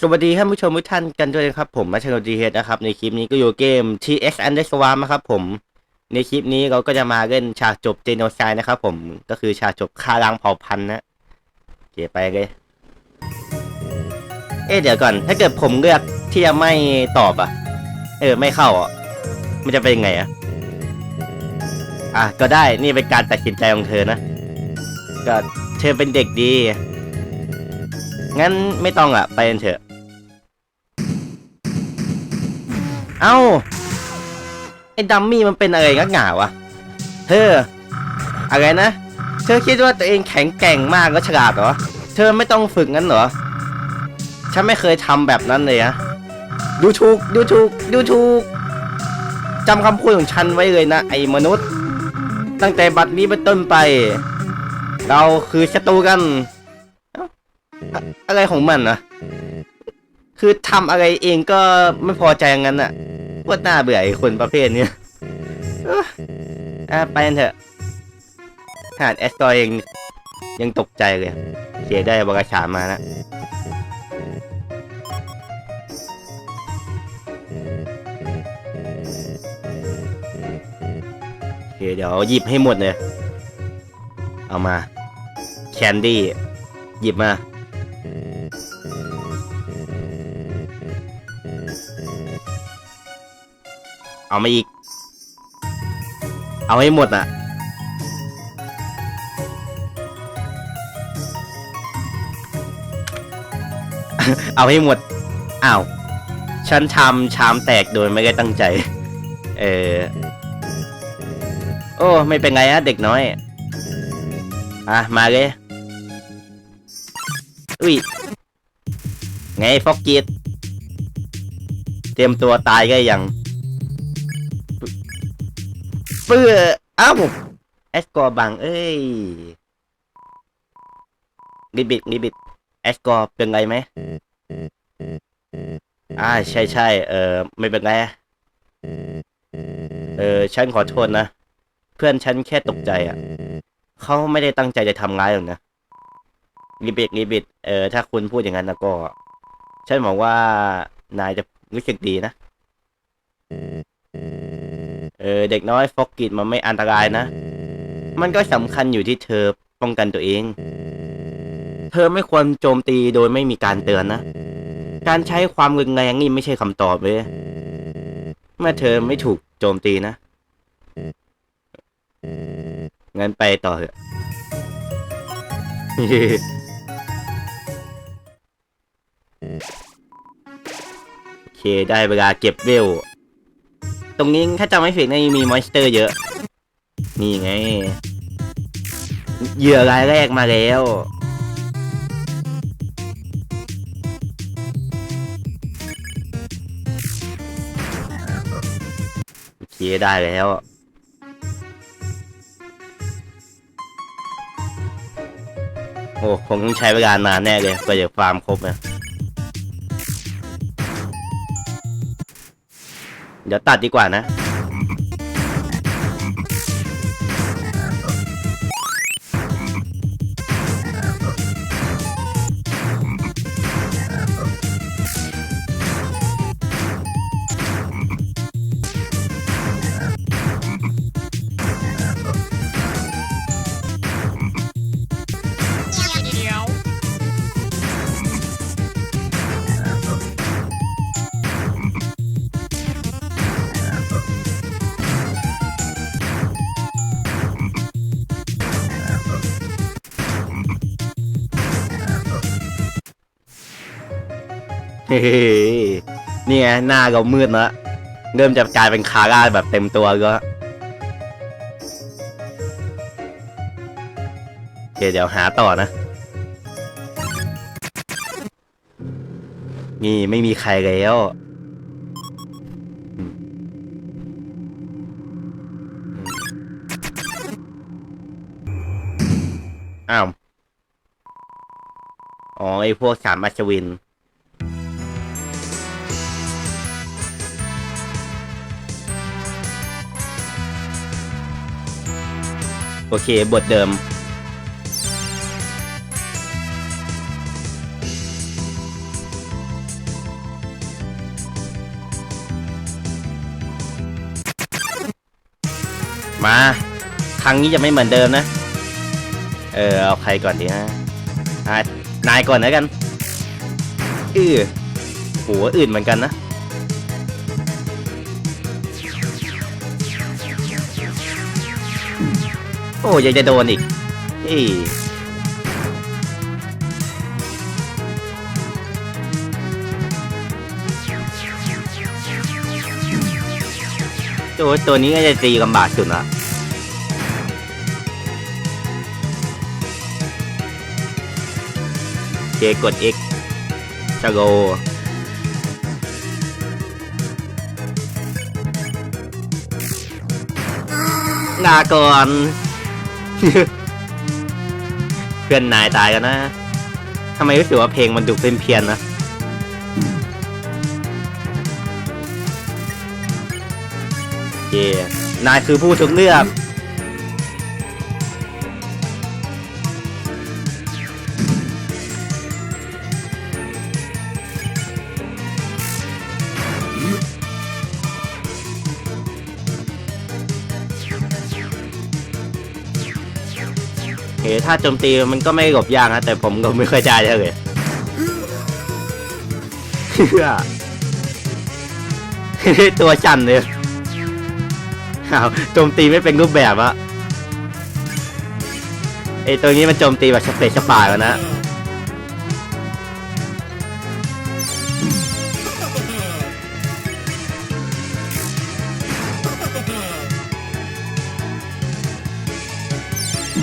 สวัสดีท่านผู้ชมทุกท่านกันด้วยนะครับผมมาชโนดีเฮดนะครับในคลิปนี้ก็อยู่เกม TX Underswarm นะครับผมในคลิปนี้เราก็จะมาเล่นฉากจบเจโนไซด์นะครับผมก็คือฉากจบฆ่าล้างเผ่าพันธุ์นะโอเคไปเลย เอ๊ะเดี๋ยวก่อน ถ้าเกิดผมเลือกที่จะไม่ตอบอะ เออไม่เข้าอะมันจะเป็นยังไงอะอะก็ได้นี่เป็นการตัดสินใจของเธอนะก็เธอเป็นเด็กดีงั้นไม่ต้องอะไปกันเถอะ เอ้า ไอ้ดัมมี่มันเป็นอะไรงักหนาวะเธอ อะไรนะ เธอคิดว่าตัวเองแข็งแกร่งมากแล้วฉลาดเหรอ เธอไม่ต้องฝึกงั้นเหรอ ฉันไม่เคยทำแบบนั้นเลยอะดูถูก ดูถูก ดูถูกจำคำพูดของฉันไว้เลยนะไอ้มนุษย์ ตั้งแต่บัดนี้เป็นต้นไป เราคือศัตรูกัน อะอะไรของมันนะ คือทำอะไรเองก็ไม่พอใจอย่างนั้นอะว่าน่าเบื่อไอ้คนประเภทเนี้ยเอ้ออะไปกันเถอะทหารแอสกอร์เองยังตกใจเลย เสียได้บกชามานะโอเคเดี๋ยวหยิบให้หมดเลย เอามา แคนดี้ หยิบมา เอามาอีก เอาให้หมดอะ เอาให้หมด อ้าว ฉันทำชามแตกโดยไม่ได้ตั้งใจ เออ โอ้ ไม่เป็นไรนะเด็กน้อย อะ มาเลย อุ้ย ไงฟอกกีดเตรียมตัวตายก็ยัง เปื้อเอ้าแอสกอร์บังเอ้ยริบิดริบิดแอสกอร์เป็นไรไหมอ่าใช่ใช่เออไม่เป็นไรเออฉันขอโทษนะ เพื่อนฉันแค่ตกใจอะเขาไม่ได้ตั้งใจจะทำร้ายหรอกนะริบิดริบิดเออถ้าคุณพูดอย่างนั้นนะก็ ฉันหวังว่านายจะรู้สึกดีนะ เออเด็กน้อยฟอกกิดมันไม่อันตรายนะ มันก็สำคัญอยู่ที่เธอป้องกันตัวเอง เธอไม่ควรโจมตีโดยไม่มีการเตือนนะ การใช้ความรุนแรงนี่ไม่ใช่คำตอบเลยเมื่อเธอไม่ถูกโจมตีนะ งั้นไปต่อเถอะ โอเคได้เวลาเก็บเวล ตรงนี้ถ้าจำไม่ผิดน่าจะมีมอนสเตอร์เยอะ นี่ไง เหยื่อรายแรกมาแล้ว โอเคได้แล้วโอ้คงต้องใช้เวลานานแน่เลยกว่าจะฟาร์มครบนะ เดี๋ยวตัดดีกว่านะ นี่ไงหน้าเรามืดแล้วเริ่มจะกลายเป็นคาร่าแบบเต็มตัวแล้วโอเคเดี๋ยวหาต่อนะ นี่ไม่มีใครแล้วอ้าว อ๋อไอพวกสามอัศวิน โอเค บทเดิม มา ครั้งนี้จะไม่เหมือนเดิมนะ เออ เอาใครก่อนดีฮะนายก่อนแล้วกัน อืหัวอื่นเหมือนกันนะ โอ้ยังจะโดนอีกอีตัวตัวนี้ก็จะตีลำบากสุดละเคกด X ชาโกลาก่อน เพื่อนนายตายกันนะทำไมรู้สึกว่าเพลงมันดูเป็นเพี้ยนๆนะเย่นายคือผู้ถูกเลือก ถ้าโจมตีมันก็ไม่หลบยากนะแต่ผมก็ไม่ค่อยได้เลยตัวชันเลยโจมตีไม่เป็นรูปแบบอะไอตัวนี้มันโจมตีแบบสเปซสปาแล้วนะ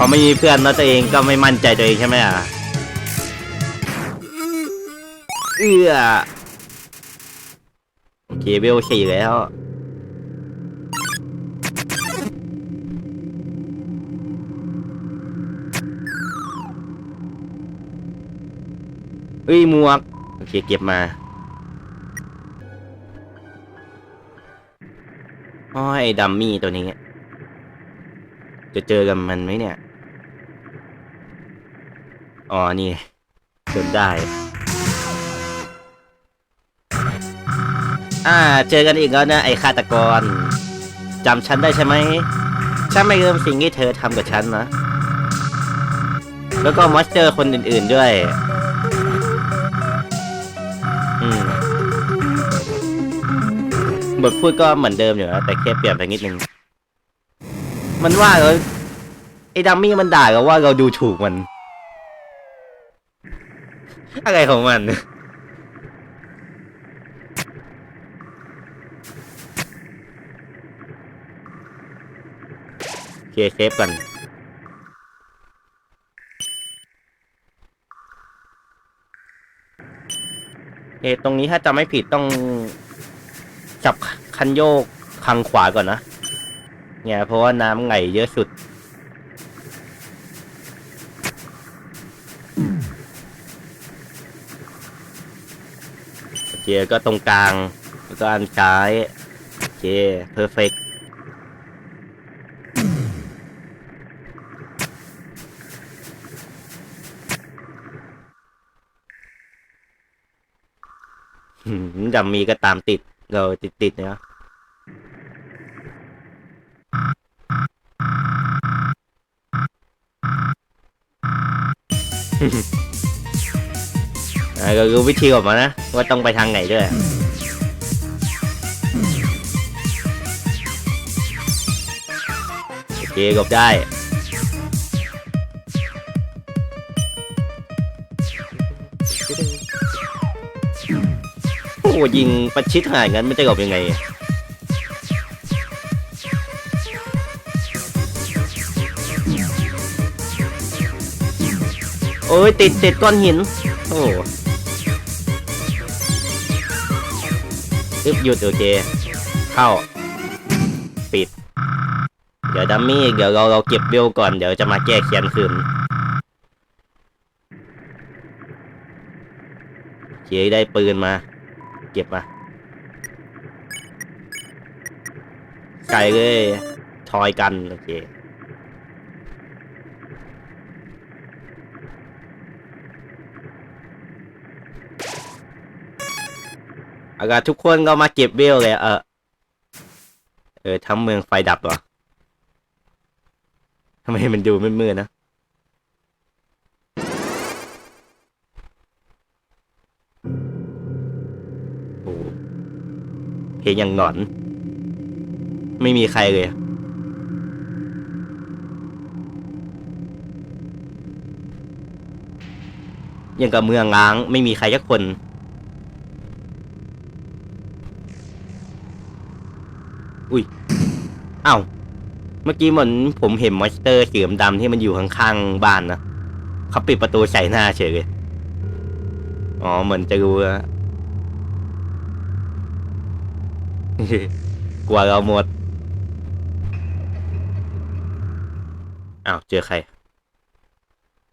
อไม่มีเพื่อนแล้วตัวเองก็ไม่มั่นใจตัวเองใช่ไหมอะเอื้อโอเคเวลสี่แล้ว เอ้ยหมวก โอเคเก็บมาอ้อยดัมมี่ตัวนี้ จะเจอกับมันไหมเนี่ย อ๋อ นี่จนได้ อ่า เจอกันอีกแล้วนะ ไอ้ฆาตกรจำฉันได้ใช่ไหม ฉันไม่ลืมสิ่งที่เธอทำกับฉันนะ แล้วก็มอสเตอร์คนอื่นๆด้วย อืมบทพูดก็เหมือนเดิมอยู่นะ แต่แค่เปลี่ยนไปนิดนึง มันว่าเราไอ้ดัมมี่มันด่าเราว่าเราดูถูกมัน อะไรของมัน โอเคเซฟกันเอตรงนี้ถ้าจำไม่ผิดต้องจับคันโยกทางขวาก่อนนะเนี่ยเพราะว่าน้ำไหลเยอะสุด เคก็ตรงกลาง แล้วก็อันซ้ายโอเคเพอร์เฟกดัมมีก็ตามติดเราติดติดเนาะอาก็รู้วิธีออกมานะ ว่าต้องไปทางไหนด้วยโอเคกบได้โอ้โหยิงประชิดขนาดนั้นไม่จะกบยังไงโอ้ยติดติดก้อนหิน อึบหยุดโอเค เข้า ปิด เดี๋ยวดัมมี่เดี๋ยวเราเราเก็บเบลก่อนเดี๋ยวจะมาแก้เคียนคืนเคได้ปืนมา เก็บมาไกลเลย ทอยกัน โอเค อากาศทุกคนก็มาเก็บเวลเลยเออเออทั้งเมืองไฟดับเหรอทำไมมันดูมืดๆนะโอ้เพลงอย่างหนอน ไม่มีใครเลยยังกับเมืองล้างไม่มีใครสักคน อุ้ยอ้าวเมื่อกี้เหมือนผมเห็นมอนสเตอร์สีดำที่มันอยู่ข้างๆบ้านนะเขาปิดประตูใส่หน้าเฉยเลยอ๋อเหมือนจะรู้อะกลัวเราหมดอ้าวเจอใคร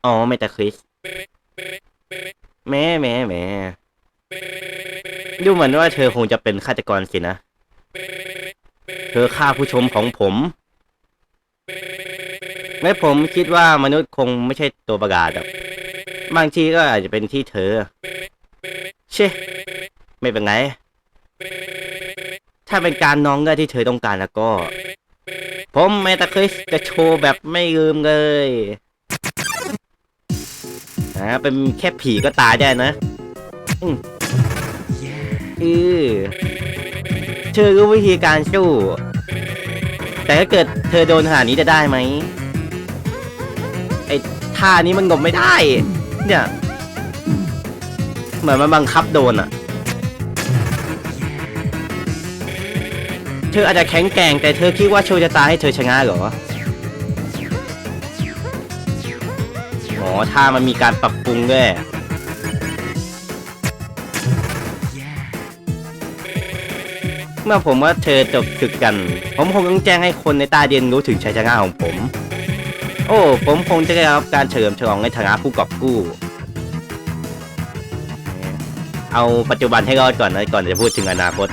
อ๋อไม่แต่คริสแม่แม่แม่ดูเหมือนว่าเธอคงจะเป็นฆาตกรสินะ เธอฆ่าผู้ชมของผมและผมคิดว่ามนุษย์คงไม่ใช่ตัวประกาศบางทีก็อาจจะเป็นที่เธอ เช่ ไม่เป็นไร ถ้าเป็นการน้องได้ที่เธอต้องการแล้วก็ ผมเมตาคริสจะโชว์แบบไม่ลืมเลยอ่าเป็นแค่ผีก็ตายได้นะ อืมอื อเธอรู้วิธีการสู้ แต่ถ้าเกิดเธอโดนขนาดนี้จะได้ไหมไอ้ท่านี้มันงบไม่ได้ เนี่ยเหมือนมันบังคับโดนอะเธออาจจะแข็งแกร่งแต่เธอคิดว่าโชว์จะตาให้เธอชนะเหรออ๋อท่ามันมีการปรับปรุงด้วย มื่อผมว่าเธอจบศึกกัน ผมคงต้องแจ้งให้คนในตาเดียนรู้ถึงชัยชนะของผม โอ้ ผมคงจะได้รับการเฉลิมฉลองในฐานะผู้กอบกู้ เอาปัจจุบันให้รอดก่อนนะก่อนจะพูดถึงอนาคต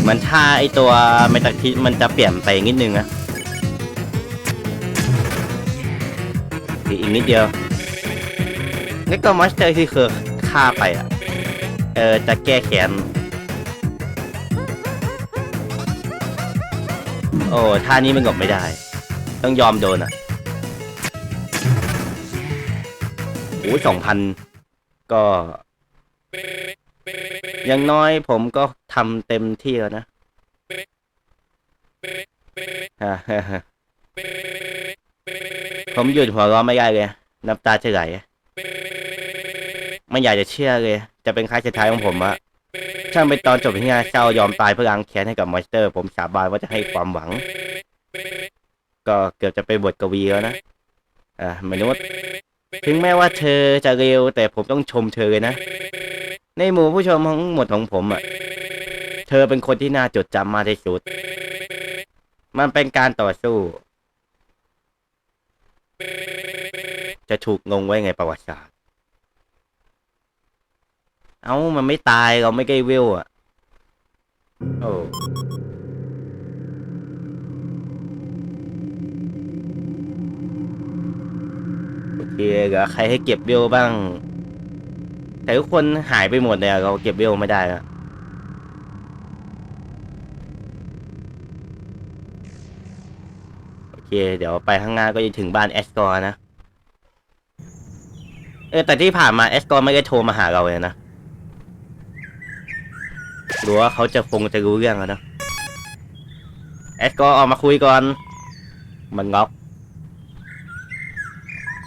เหมือนท่าไอตัวเมตาคิดมันจะเปลี่ยนไปนิดนึงนะอีกนิดเดียวแล้วก็มอสเตอร์ที่เคยฆ่าไปอะ เออจะแก้แค้นโอ้ท่านี้มันกบไม่ได้ ต้องยอมโดนอะโอ้สองพันก็ อยังน้อยผมก็ทำเต็มที่แล้วนะฮ่าฮ่าฮ่าผมหยุดหัวเราะไม่ได้เลย น้ำตาจะไหล ไม่อยากจะเชื่อเลย จะเป็นครั้งสุดท้ายของผมอะช่างเป็นตอนจบที่น่าเศร้ายอมตายเพื่อล้างแค้นให้กับมอนสเตอร์ ผมสาบานว่าจะให้ความหวัง ก็เกือบจะไปบทกวีแล้วนะอ่าเหมือนุษย์ถึงแม้ว่าเธอจะเร็ว แต่ผมต้องชมเธอเลยนะ ในหมู่ผู้ชมทั้งหมดของผมอะเธอเป็นคนที่น่าจดจำมากที่สุด มันเป็นการต่อสู้ จะถูกงงไว้ไงประวัติศาสตร์ เอ้ามันไม่ตายเราไม่ใกล้เวลอะโอ้โอเคเหลือใครให้เก็บเวลบ้าง แต่ทุกคนหายไปหมดเลยอะเราเก็บเวลไม่ได้แล้วโอเค เดี๋ยวไปข้างหน้าก็จะถึงบ้านแอสกอร์นะ เออแต่ที่ผ่านมาแอสกอร์ไม่ได้โทรมาหาเราเลยนะ หรือว่าเขาจะคงจะรู้เรื่องแล้วนะแอสก็ออกมาคุยก่อน มันงอก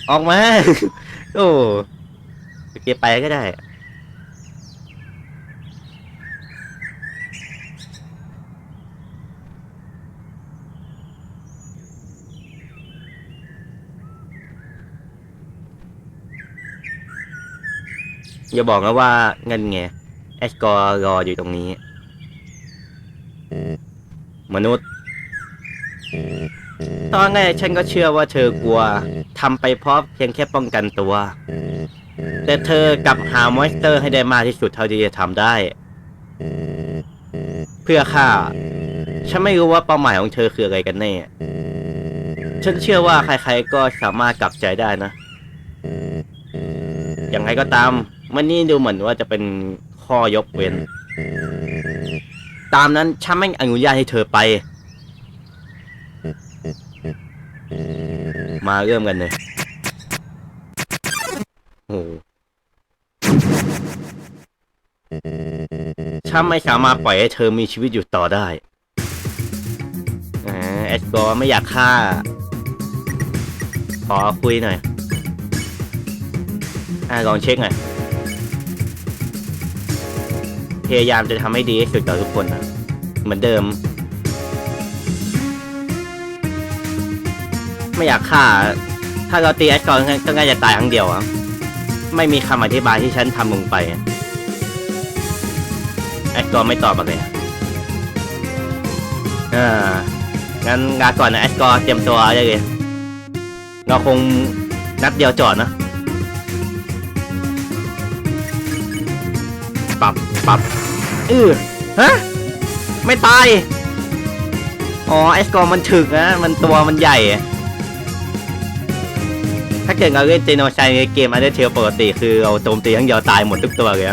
ออกมา โอ้โอเคไปก็ได้ อย่าบอกนะว่าเงินไง แอสกอร์รออยู่ตรงนี้ มนุษย์ ตอนแรกฉันก็เชื่อว่าเธอกลัวทำไปเพราะเพียงแค่ป้องกันตัว แต่เธอกลับหามอนสเตอร์ให้ได้มากที่สุดเท่าที่จะทำได้ เพื่อฆ่า ฉันไม่รู้ว่าเป้าหมายของเธอคืออะไรกันแน่ ฉันเชื่อว่าใครๆก็สามารถกลับใจได้นะ อย่างไรก็ตามมันนี่ดูเหมือนว่าจะเป็น ข้อยกเว้น ตามนั้นฉันไม่อนุญาตให้เธอไป มาเริ่มกันเลยโอ้ฉันไม่สามารถปล่อยให้เธอมีชีวิตอยู่ต่อได้แอดกอไม่อยากฆ่า ขอคุยหน่อยอ่ลองเช็คหน่อย พยายามจะทำให้ดีที่สุดต่อทุกคนนะเหมือนเดิม ไม่อยากฆ่า ถ้าเราตีแอดกอนก็ง่ายจะตายครั้งเดียวอะไม่มีคำอธิบายที่ฉันทำลงไปแอดกอนไม่ตอบอะไรอะอ่างั้นลาก่อนนะแอดกอนเตรียมตัวได้เลย เราคงนัดเดียวจอดนะปรับปรับ เออฮะ ไม่ตาย อ๋อไอสกอร์มันถึกนะ มันตัวมันใหญ่ ถ้าเกิดเราเล่นเจโนไซในเกมอันเดอร์เทลปกติคือเราโจมตีทั้งเดียวตายหมดทุกตัวเลย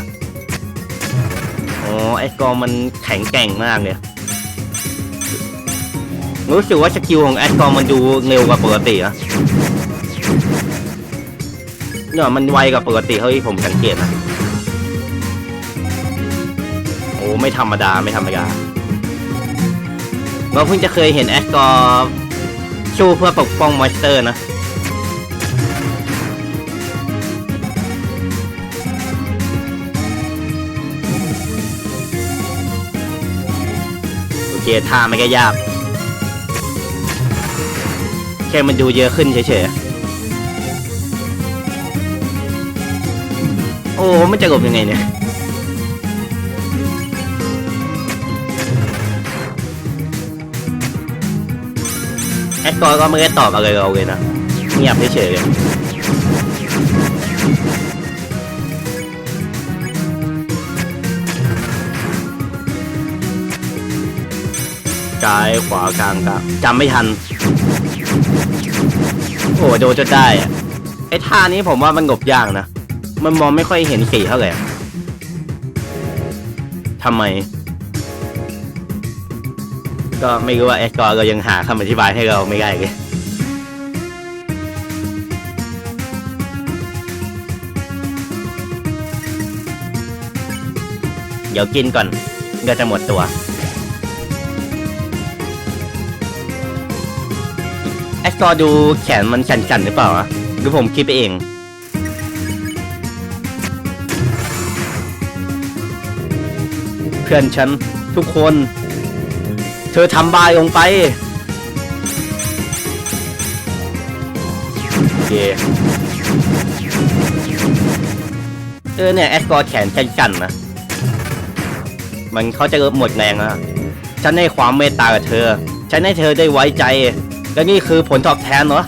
อ๋อไอสกอร์มันแข็งแกร่งมากเลยรู้สึกว่าสกิลของแอสกอร์มันดูเร็วกว่าปกติอะเนี่ยมันไวกว่าปกติเท่าที่ผมสังเกตนะ ไม่ธรรมดาไม่ธรรมดาเราเพิ่งจะเคยเห็นแอสกอร์ชูเพื่อปกป้องมอนสเตอร์นะโอเคท่าไม่ก็ยาก แค่มันดูเยอะขึ้นเฉยๆ โอ้ มันจะหลบยังไงเนี่ย กอร์ก็ไม่ได้ตอบอะไรเราเลยนะเงียบเฉยเลยซ้ายขวากลางกลางจำไม่ทัน โอ้โดนจนได้อะไอ้ท่านี้ผมว่ามันงบยากนะ มันมองไม่ค่อยเห็นสีเท่าไหร่ทำไม ก็ไม่รู้ว่าแอสกอร์เรายังหาคำอธิบายให้เราไม่ได้เลยเดี๋ยวกินก่อนก็จะหมดตัว แอสกอร์ดูแขนมันสั่นๆหรือเปล่าอะหรือผมคิดไปเองเพื่อนฉันทุกคน เธอทำบายลงไปโอเคเออเนี่ยแอสกอร์แขนสั่นๆนะ มันเขาจะหมดแรงแล้วฉันให้ความเมตตากับเธอ ฉันให้เธอได้ไว้ใจ และนี่คือผลตอบแทนเหรอ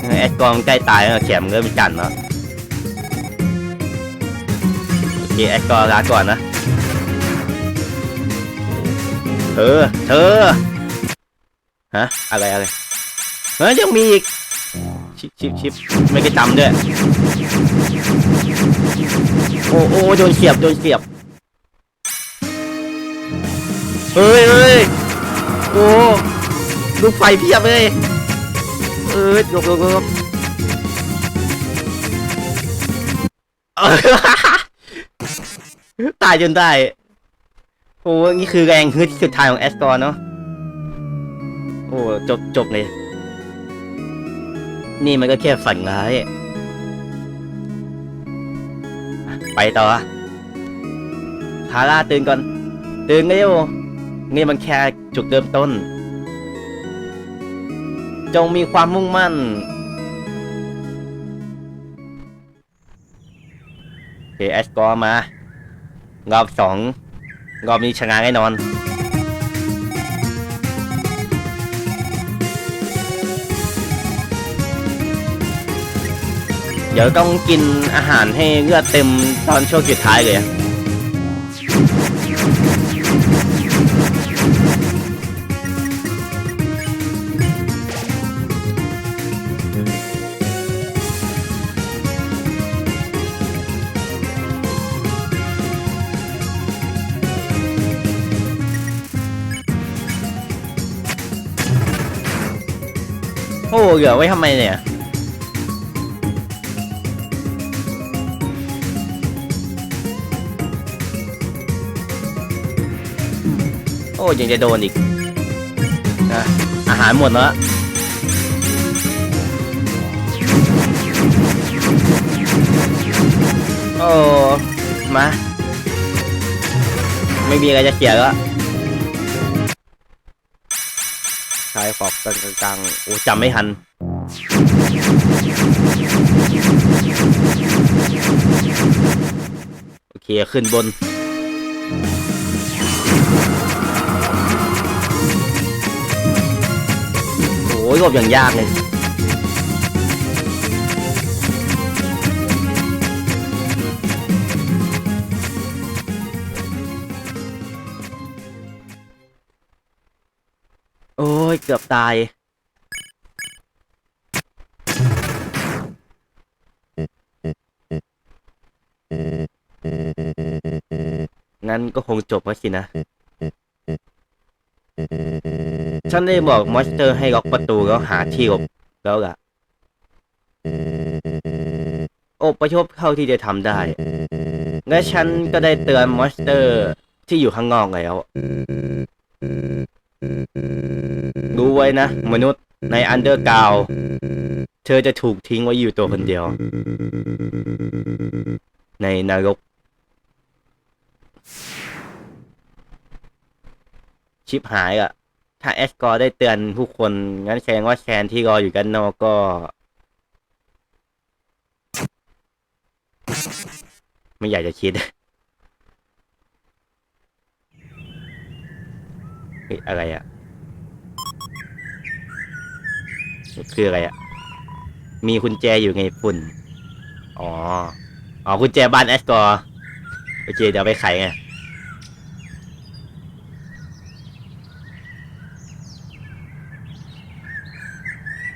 เออแอสกอร์ใกล้ตายแล้วแขนมันเริ่มสั่นแล้วโอเคแอสกอร์ลาก่อนนะ เธอ เธอ ฮะ อะไรอะไรเฮ้ยยังมีอีก ชิปชิปชิปไม่ได้จำด้วย โอ้โอ้โดนเสียบ โดนเสียบ เฮ้ยเฮ้ยโอ้ลูกไฟเพียบเลยเอ้ยหลบหลบหลบตายจนได้ โอ้นี่คือแรงฮึดสุดท้ายของแอสกอร์เนาะโอ้จบจบเลย นี่มันก็แค่ฝันร้ายไปต่อคาร่าตื่นก่อน ตื่นเร็วนี่มันแค่จุดเริ่มต้น จงมีความมุ่งมั่นเคแอสกอร์มารอบสอง รอบนี้ชนะแน่นอน เดี๋ยวต้องกินอาหารให้เลือดเต็มตอนช่วงสุดท้ายเลย เหลือไว้ทำไมเนี่ยโอ้ยังจะโดนอีกนะอาหารหมดแล้วโอ้มา ไม่มีอะไรจะเขียนแล้ว กลางกลางๆโอ้จำไม่ทันโอเคขึ้นบนโอ้ยหลบอย่างยากเลย โอ้ย เกือบตาย งั้นก็คงจบแล้วสินะ ฉันได้บอกมอสเตอร์ให้ล็อกประตูแล้วหาที่หลบแล้วล่ะ โอประชบเข้าที่จะทำได้ และฉันก็ได้เตือนมอสเตอร์ที่อยู่ข้างนอกแล้ว รู้ไว้นะ มนุษย์ในอันเดอร์กราวเธอจะถูกทิ้งไว้อยู่ตัวคนเดียว ในนรก ชิปหายอะถ้าแอสกอร์ได้เตือนผู้คน งั้นแสดงว่าแคนที่รออยู่กันนอกก็ ไม่อยากจะคิดเฮ้ยอะไรอะ คืออะไรอะมีกุญแจอยู่ไงฝุ่น อ๋อ อ๋อกุญแจบ้านแอสกอร์โอเค เดี๋ยวไปไขไง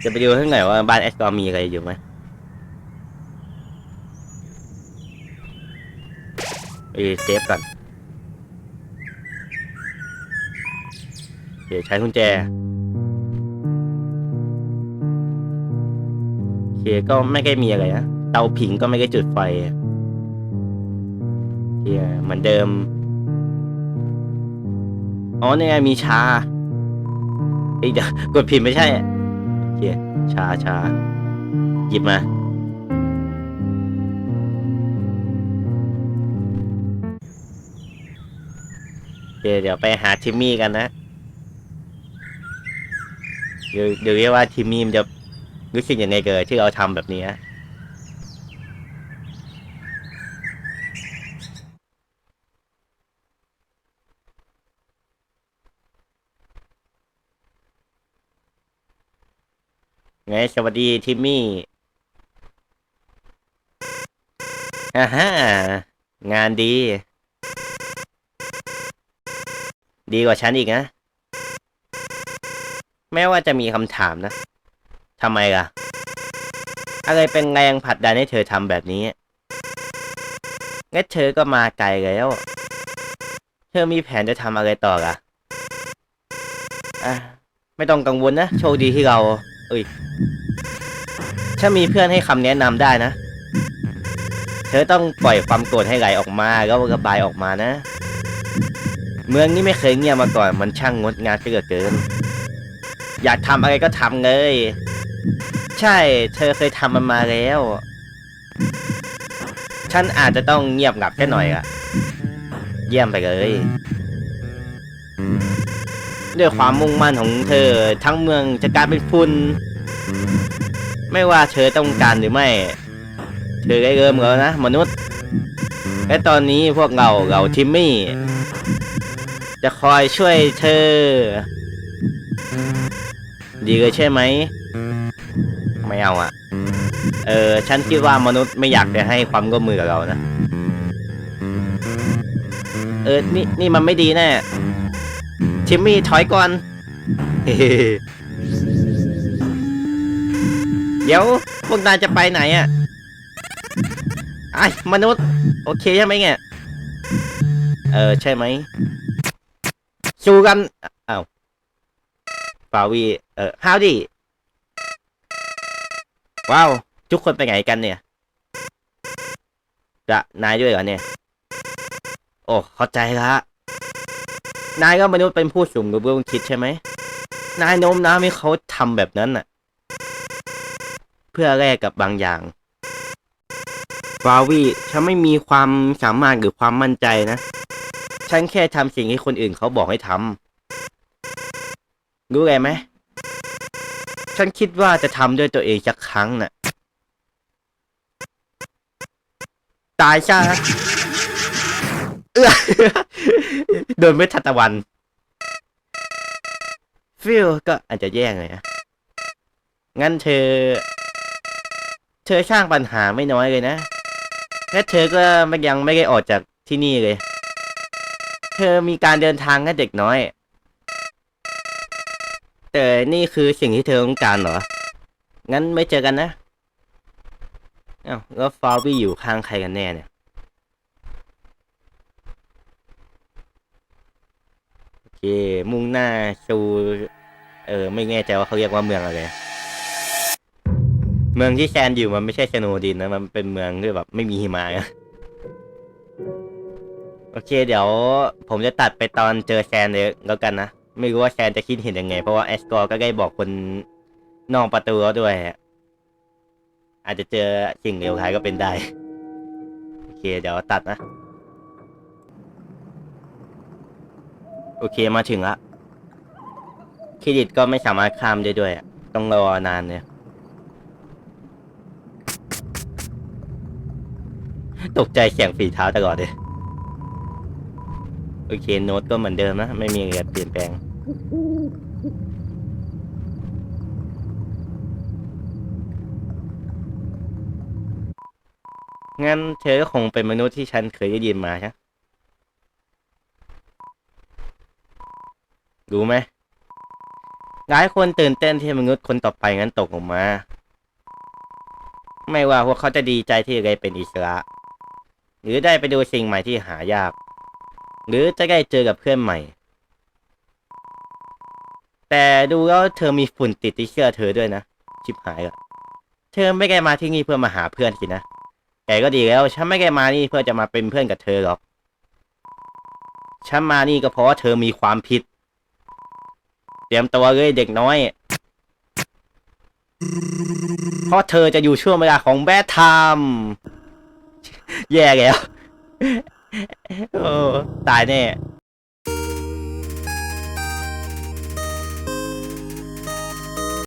จะไปดูข้างไหนว่าบ้านแอสกอร์มีอะไรอยู่ไหมเออเซฟก่อนเดี๋ยวใช้กุญแจ ก็ไม่ได้มีอะไรนะ เตาผิงก็ไม่ได้จุดไฟเฮียเหมือนเดิม อ๋อเนี่ไงมีชาเอ้ยเดี๋ยวกดผิดไม่ใช่โอเคชาชาหยิบมาโอเคเดี๋ยวไปหาทิมมี่กันนะ เดี๋ยวเดี๋ยวเรียกว่าทิมมี่มันจะ รู้สึกยังไงเกิดที่เราทำแบบนี้ไงสวัสดีทิมมี่อ่าฮะงานดี ดีกว่าฉันอีกนะ แม้ว่าจะมีคำถามนะ ทำไมล่ะ อะไรเป็นแรงผลักดันให้เธอทำแบบนี้งั้นเธอก็มาไกลแล้ว เธอมีแผนจะทำอะไรต่อล่ะอะไม่ต้องกังวลนะ โชคดีที่เรา เอ้ยถ้ามีเพื่อนให้คำแนะนำได้นะ เธอต้องปล่อยความโกรธให้ไหลออกมาแล้วระบายออกมานะ เมืองนี้ไม่เคยเงียบมาก่อน มันช่างงดงามเกินเกินอยากทำอะไรก็ทำเลย ใช่ เธอเคยทำมันมาแล้ว ฉันอาจจะต้องเงียบงับแค่หน่อยอะเยี่ยมไปเลย ด้วยความมุ่งมั่นของเธอทั้งเมืองจะกลายเป็นฝุ่นไม่ว่าเธอต้องการหรือไม่ เธอได้เริ่มแล้วนะมนุษย์ และตอนนี้พวกเราเราทิมมี่ จะคอยช่วยเธอ ดีเลยใช่ไหม ไม่เอาอะเออ ฉันคิดว่ามนุษย์ไม่อยากจะให้ความร่วมมือกับเรานะ เออ นี่นี่มันไม่ดีแน่ทิมมี่ถอยก่อน เดี๋ยวพวกนายจะไปไหนอะไอ้มนุษย์ โอเคใช่ไหมเนี่ย เออ ใช่ไหมสู้กันอ้าวฟาวี เออ howdy ว้าว ทุกคนไปไหนกันเนี่ย จะนายด้วยเหรอเนี่ย โอ้เข้าใจละนายก็มนุษย์เป็นผู้สูงรู้เรื่องคิดใช่ไหม นายโน้มน้าวให้เขาทำแบบนั้นน่ะ เพื่อแลกกับบางอย่างฟาวี่ฉันไม่มีความสามารถหรือความมั่นใจนะ ฉันแค่ทำสิ่งที่คนอื่นเขาบอกให้ทำรู้ไงไหม ฉันคิดว่าจะทำด้วยตัวเองสักครั้งน่ะ ตายซะเออโดนไม่ทัตะวัน ฟิลก็อาจจะแย่งเลยนะงั้นเธอ เธอสร้างปัญหาไม่น้อยเลยนะ และเธอก็ยังไม่ได้ออกจากที่นี่เลย เธอมีการเดินทางกับเด็กน้อย แต่นี่คือสิ่งที่เธอต้องการเหรอ งั้นไม่เจอกันนะอ้าวแล้วฟาวี่อยู่ข้างใครกันแน่เนี่ย โอเค มุ่งหน้าสู่เออ ไม่แน่ใจว่าเขาเรียกว่าเมืองอะไร เมืองที่แซนอยู่มันไม่ใช่สโนดินนะ มันเป็นเมืองที่แบบไม่มีหิมะนะโอเค เดี๋ยว ผมจะตัดไปตอนเจอแซนเลยแล้วกันนะ ไม่รู้ว่าแซนจะคิดเห็นยังไง เพราะว่าแอสกอร์ก็ได้บอกคนนอกประตูแล้วด้วยอาจจะเจอสิ่งเลวร้ายก็เป็นได้ โอเค เดี๋ยวตัดนะ โอเคมาถึงละเครดิตก็ไม่สามารถข้ามได้ด้วยต้องรอนานเนี่ยตกใจเสียงฝีเท้าตลอดเลย โอเค โน้ตก็เหมือนเดิมนะ ไม่มีอะไรเปลี่ยนแปลง งั้นเธอก็คงเป็นมนุษย์ที่ฉันเคยได้ยินมาใช่รู้ไหมหลายคนตื่นเต้นที่มนุษย์คนต่อไปงั้นตกออกมา ไม่ว่าพวกเขาจะดีใจที่ได้เป็นอิสระ หรือได้ไปดูสิ่งใหม่ที่หายาก หรือจะได้เจอกับเพื่อนใหม่ แต่ดูแล้วเธอมีฝุ่นติดที่เชื่อเธอด้วยนะชิบหายละเธอไม่ได้มาที่นี่เพื่อมาหาเพื่อนสินะแต่ก็ดีแล้วฉันไม่ได้มานี่เพื่อจะมาเป็นเพื่อนกับเธอหรอกฉันมานี่ก็เพราะว่าเธอมีความผิด เตรียมตัวเลยเด็กน้อย เพราะเธอจะอยู่ช่วงเวลาของแบทไทม์แย่แล้วโอ้ตายแน่